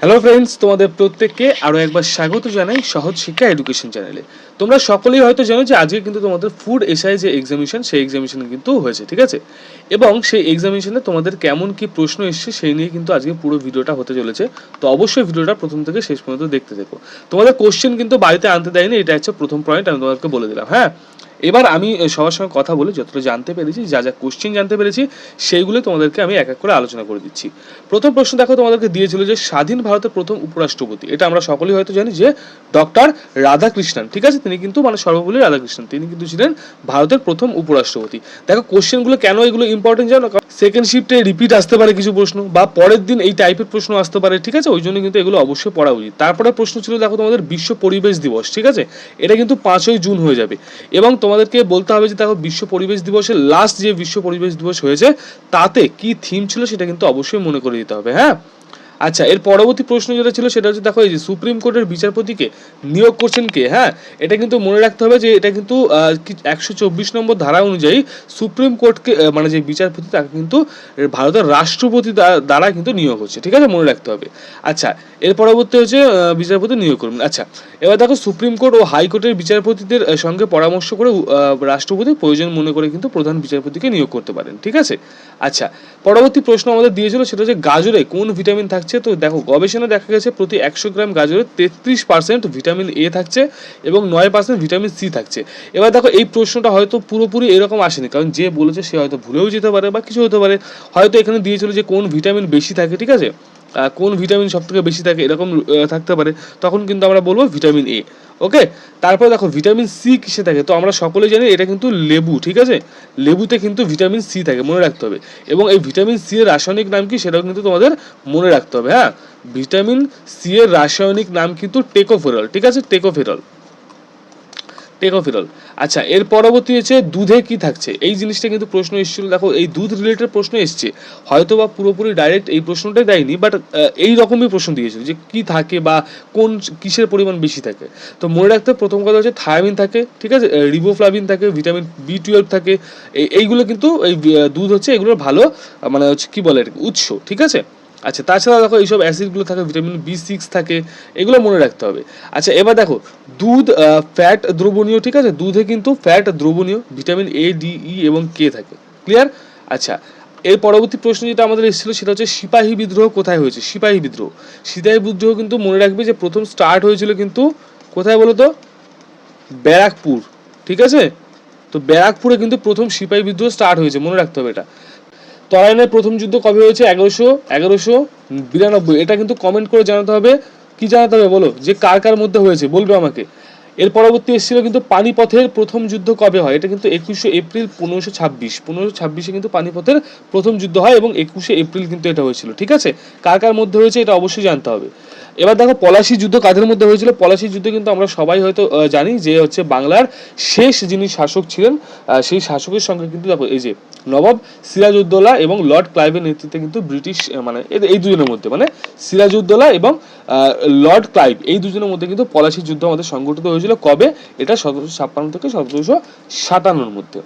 Hello friends তোমাদের প্রত্যেককে আরও একবার স্বাগত জানাই সহজ শিক্ষা এডুকেশন চ্যানেলে তোমরা সকলেই হয়তো জানো যে আজকে কিন্তু তোমাদের ফুড এসআই যে এক্সামিনেশন সেই এক্সামিনেশন কিন্তু হয়েছে, ঠিক আছে? এবং সেই এক্সামিনেশনে তোমাদের কেমন কি প্রশ্ন এসছে সেই নিয়ে কিন্তু আজকে পুরো ভিডিওটা হতে চলেছে। তো অবশ্যই ভিডিওটা প্রথম থেকে শেষ পর্যন্ত দেখতে দেখো তোমাদের কোশ্চেন কিন্তু বাড়িতে আনতে দেয়নি, এটা হচ্ছে প্রথম পয়েন্ট আমি তোমাদেরকে বলে দিলাম হ্যাঁ? এবার আমি সবার সঙ্গে কথা বলে যতটা জানতে পেরেছি, যা যা কোশ্চেন জানতে পেরেছি, সেইগুলো তোমাদেরকে আমি এক এক করে আলোচনা করে দিচ্ছি। প্রথম প্রশ্ন দেখো, তোমাদেরকে দিয়েছিল যে স্বাধীন ভারতের প্রথম উপরাষ্ট্রপতি। এটা আমরা সকলেই হয়তো জানি যে ডক্টর রাধাকৃষ্ণন, ঠিক আছে? তিনি কিন্তু মানে সর্বপল্লী রাধাকৃষ্ণন, তিনি কিন্তু ছিলেন ভারতের প্রথম উপরাষ্ট্রপতি। দেখো কোশ্চেনগুলো কেন এগুলো ইম্পর্টেন্ট জানো? সেকেন্ড শিফটে রিপিট আসতে পারে কিছু প্রশ্ন, বা পরের দিন এই টাইপের প্রশ্ন আসতে পারে, ঠিক আছে? ওই জন্য কিন্তু এগুলো অবশ্যই পড়া উচিত। তারপরে প্রশ্ন ছিল, দেখো, তোমাদের বিশ্ব পরিবেশ দিবস, ঠিক আছে? এটা কিন্তু পাঁচই জুন হয়ে যাবে। এবং তোমাদেরকে বলতে হবে যে দেখো, বিশ্ব পরিবেশ দিবসের লাস্ট যে বিশ্ব পরিবেশ দিবস হয়েছে, তাতে কি থিম ছিল সেটা কিন্তু অবশ্যই মনে করে দিতে হবে হ্যাঁ? আচ্ছা এর পরবর্তী প্রশ্ন যেটা ছিল সেটা হচ্ছে, দেখো এই যে সুপ্রিম কোর্টের বিচারপতিকে নিয়োগ করছেন কে? হ্যাঁ এটা কিন্তু মনে রাখতে হবে যে এটা কিন্তু একশো চব্বিশ নম্বর ধারা অনুযায়ী সুপ্রিম কোর্টকে মানে যে বিচারপতি তাকে কিন্তু ভারতের রাষ্ট্রপতি দ্বারা কিন্তু নিয়োগ হচ্ছে, ঠিক আছে? মনে রাখতে হবে। আচ্ছা এর পরবর্তী হচ্ছে বিচারপতি নিয়োগ করবেন। আচ্ছা এবার দেখো সুপ্রিম কোর্ট ও হাইকোর্টের বিচারপতিদের সঙ্গে পরামর্শ করে রাষ্ট্রপতি প্রয়োজন মনে করে কিন্তু প্রধান বিচারপতিকে নিয়োগ করতে পারেন, ঠিক আছে? আচ্ছা পরবর্তী প্রশ্ন আমাদের দিয়েছিল সেটা হচ্ছে গাজরে কোন ভিটামিন থাকছে তো দেখো গবেষণা দেখা গেছে প্রতি একশো গ্রাম গাজরে তেত্রিশ পার্সেন্ট ভিটামিন এ থাকছে এবং নয় পার্সেন্ট ভিটামিন সি থাকছে। এবার দেখো, এই প্রশ্নটা হয়তো পুরোপুরি এরকম আসেনি, কারণ যে বলেছে সে হয়তো ভুলেও যেতে পারে বা কিছু হতে পারে। হয়তো এখানে দিয়েছিল যে কোন ভিটামিন বেশি থাকে, ঠিক আছে? কোন ভিটামিন সব থেকে বেশি থাকে, এরকম থাকতে পারে, তখন কিন্তু আমরা বলব ভিটামিন এ ওকে তারপরে দেখো, ভিটামিন সি কিসে থাকে? তো আমরা সকলেই জানি এটা কিন্তু লেবু, ঠিক আছে? লেবুতে কিন্তু ভিটামিন সি থাকে, মনে রাখতে হবে। এবং এই ভিটামিন সি এর রাসায়নিক নাম কি? সেটাও কিন্তু তোমাদের মনে রাখতে হবে হ্যাঁ? ভিটামিন সি এর রাসায়নিক নাম কিন্তু টেকোফেরল, ঠিক আছে? টেকোফেরল। টেকোফেরল আচ্ছা এর পরবর্তী হচ্ছে দুধে কি থাকছে? এই জিনিসটা কিন্তু প্রশ্ন এসেছিল। দেখো, এই দুধ রিলেটেড প্রশ্ন এসছে। হয়তো বা পুরোপুরি ডাইরেক্ট এই প্রশ্নটাই দেয়নি বাট এই রকমই প্রশ্ন দিয়েছিল যে কি থাকে বা কোন কিসের পরিমাণ বেশি থাকে। তো মনে রাখতে প্রথম কথা হচ্ছে থায়ামিন থাকে, ঠিক আছে? রিবোফ্লাভিন থাকে ভিটামিন বি টুয়েলভ থাকে। এই- এইগুলো কিন্তু এই দুধ হচ্ছে এগুলোর ভালো মানে হচ্ছে কি বলে উৎস, ঠিক আছে? আচ্ছা তাছাড়া দেখো এইসব অ্যাসিডগুলো থাকে ভিটামিন বি সিক্স থাকে, এগুলো মনে রাখতে হবে। আচ্ছা এবার দেখো, দুধ ফ্যাট দ্রবণীয়, ঠিক আছে? দুধে কিন্তু ফ্যাট দ্রবণীয় ভিটামিন এ ডি ই এবং কে থাকে। ক্লিয়ার আচ্ছা এর পরবর্তী প্রশ্ন যেটা আমাদের এসেছিল, সেটা হচ্ছে সিপাহী বিদ্রোহ কোথায় হয়েছে? সিপাহী বিদ্রোহ। সিপাহী বিদ্রোহ কিন্তু মনে রাখবে যে প্রথম স্টার্ট হয়েছিল কিন্তু কোথায় বলো তো? ব্যারাকপুর, ঠিক আছে? তো ব্যারাকপুরে কিন্তু প্রথম সিপাহী বিদ্রোহ স্টার্ট হয়েছে, মনে রাখতে হবে এটা। তরাইনের প্রথম যুদ্ধ কবে হয়েছে? এগারোশো এগারোশো বিরানব্বই। এটা কিন্তু কমেন্ট করে জানাতে হবে। কি জানাতে হবে বলো? যে কার কার মধ্যে হয়েছে? বলবে আমাকে। এর পরবর্তী এসেছিল কিন্তু পানিপথের প্রথম যুদ্ধ কবে হয়? এটা কিন্তু একুশে এপ্রিল পনেরোশো ছাব্বিশ। পনেরোশো ছাব্বিশে কিন্তু পানিপথের প্রথম যুদ্ধ হয় এবং একুশে এপ্রিল কিন্তু এটা হয়েছিল। ঠিক আছে? কার কার মধ্যে হয়েছে এটা অবশ্যই জানতে হবে। এবার দেখো পলাশি যুদ্ধ কাদের মধ্যে হয়েছিল? পলাশি যুদ্ধ কিন্তু আমরা সবাই হয়তো জানি যে হচ্ছে বাংলার শেষ যিনি শাসক ছিলেন সেই শাসকের সঙ্গে কিন্তু দেখো এই যে নবাব সিরাজউদ্দৌলা এবং লর্ড ক্লাইভের নেতৃত্বে কিন্তু ব্রিটিশ মানে এই দুজনের মধ্যে মানে সিরাজউদ্দৌলা এবং লর্ড ক্লাইভ, এই দুজনের মধ্যে কিন্তু পলাশি যুদ্ধ আমাদের সংগঠিত হয়েছিল। কবে? এটা সতেরোশো ছাপ্পান্ন থেকে সতেরোশো সাতান্নর মধ্যে।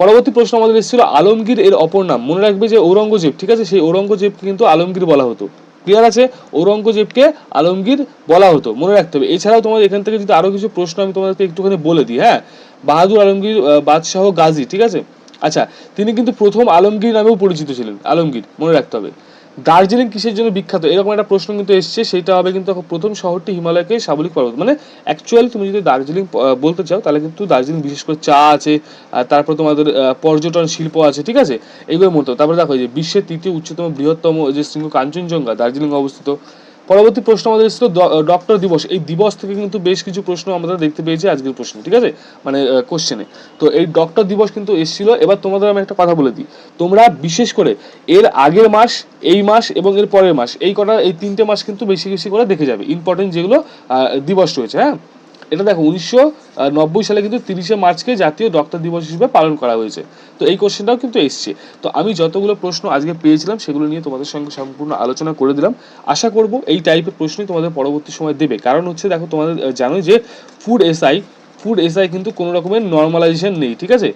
পরবর্তী প্রশ্ন আমাদের এসেছিল, আলমগীর এর অপর নাম। মনে রাখবে যে ঔরঙ্গজেব, ঠিক আছে? সেই ঔরঙ্গজেবকে কিন্তু আলমগীর বলা হতো। ক্লিয়ার আছে, ঔরঙ্গজেবকে আলমগীর বলা হতো, মনে রাখতে হবে। এছাড়াও তোমাদের এখান থেকে যদি আরও কিছু প্রশ্ন আমি তোমাদেরকে একটুখানি বলে দিই হ্যাঁ? বাহাদুর আলমগীর বাদশাহ গাজী, ঠিক আছে? আচ্ছা তিনি কিন্তু প্রথম আলমগীর নামেও পরিচিত ছিলেন, আলমগীর, মনে রাখতে হবে। দার্জিলিং কিসের জন্য বিখ্যাত? এরকম একটা প্রশ্ন কিন্তু এসছে, সেটা হবে কিন্তু প্রথম শহরটি হিমালয়কে সাবলিক পর্বত মানে অ্যাকচুয়ালি তুমি যদি দার্জিলিং বলতে চাও, তাহলে কিন্তু দার্জিলিং বিশেষ করে চা আছে তারপর তোমাদের পর্যটন শিল্প আছে, ঠিক আছে? এগুলোর মতো। তারপরে দেখো যে বিশ্বের তৃতীয় উচ্চতম বৃহত্তম যে শৃঙ্গ কাঞ্চনজঙ্ঘা দার্জিলিং অবস্থিত পরবর্তী প্রশ্ন আমাদের এসেছিল ডক্টর দিবস। এই দিবস থেকে কিন্তু বেশ কিছু প্রশ্ন আমরা দেখতে পেয়েছি আজকের প্রশ্ন, ঠিক আছে? মানে কোশ্চেনে তো এই ডক্টর দিবস কিন্তু এসেছিল। এবার তোমাদের আমি একটা কথা বলে দিই। তোমরা বিশেষ করে এর আগের মাস, এই মাস এবং এর পরের মাস, এই কটা, এই তিনটে মাস কিন্তু বেশি বেশি করে দেখে যাবে। ইম্পর্টেন্ট যেগুলো দিবস রয়েছে হ্যাঁ? এটা দেখো, উনিশশো নব্বই সালে কিন্তু তিরিশে মার্চকে জাতীয় ডক্টর দিবস হিসেবে পালন করা হয়েছে। তো এই কোশ্চেনটাও কিন্তু এসছে। তো আমি যতগুলো প্রশ্ন আজকে পেয়েছিলাম, সেগুলো নিয়ে তোমাদের সঙ্গে সম্পূর্ণ আলোচনা করে দিলাম। আশা করব এই টাইপের প্রশ্নই তোমাদের পরবর্তী সময় দেবে। কারণ হচ্ছে, দেখো, তোমাদের জানো যে ফুড এসআই ফুড এসআই কিন্তু কোনো রকমের নর্মালাইজেশন নেই, ঠিক আছে?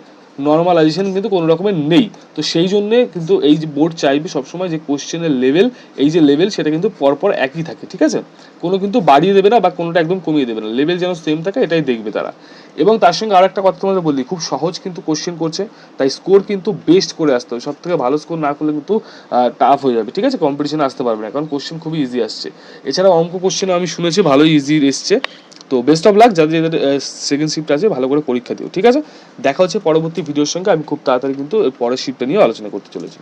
নর্মালাইজেশন কিন্তু কোনো রকমের নেই। তো সেই জন্যে কিন্তু এই যে বোর্ড চাইবে সবসময় যে কোশ্চেনের লেভেল এই যে লেভেল সেটা কিন্তু পরপর একই থাকে, ঠিক আছে? কোনো কিন্তু বাড়িয়ে দেবে না বা কোনোটা একদম কমিয়ে দেবে না। লেভেল যেন সেম থাকে, এটাই দেখবে তারা। এবং তার সঙ্গে আর একটা কথা তোমাদের বলি, খুব সহজ কিন্তু কোশ্চেন করছে, তাই স্কোর কিন্তু বেস্ট করে আসতে হবে। সব থেকে ভালো স্কোর না করলে কিন্তু টাফ হয়ে যাবে, ঠিক আছে? কম্পিটিশনে আসতে পারবে না, কারণ কোশ্চেন খুবই ইজি আসছে। এছাড়া অঙ্ক কোশ্চেনও আমি শুনেছি, ভালোই ইজি এসছে। তো বেস্ট অফ লাক যাদের যাদের সেকেন্ড শিফট আছে, ভালো করে পরীক্ষা দিও, ঠিক আছে? দেখা হচ্ছে পরবর্তী ভিডিওর সঙ্গে, আমি খুব তাড়াতাড়ি কিন্তু পরের শিফটটা নিয়ে আলোচনা করতে চলেছি।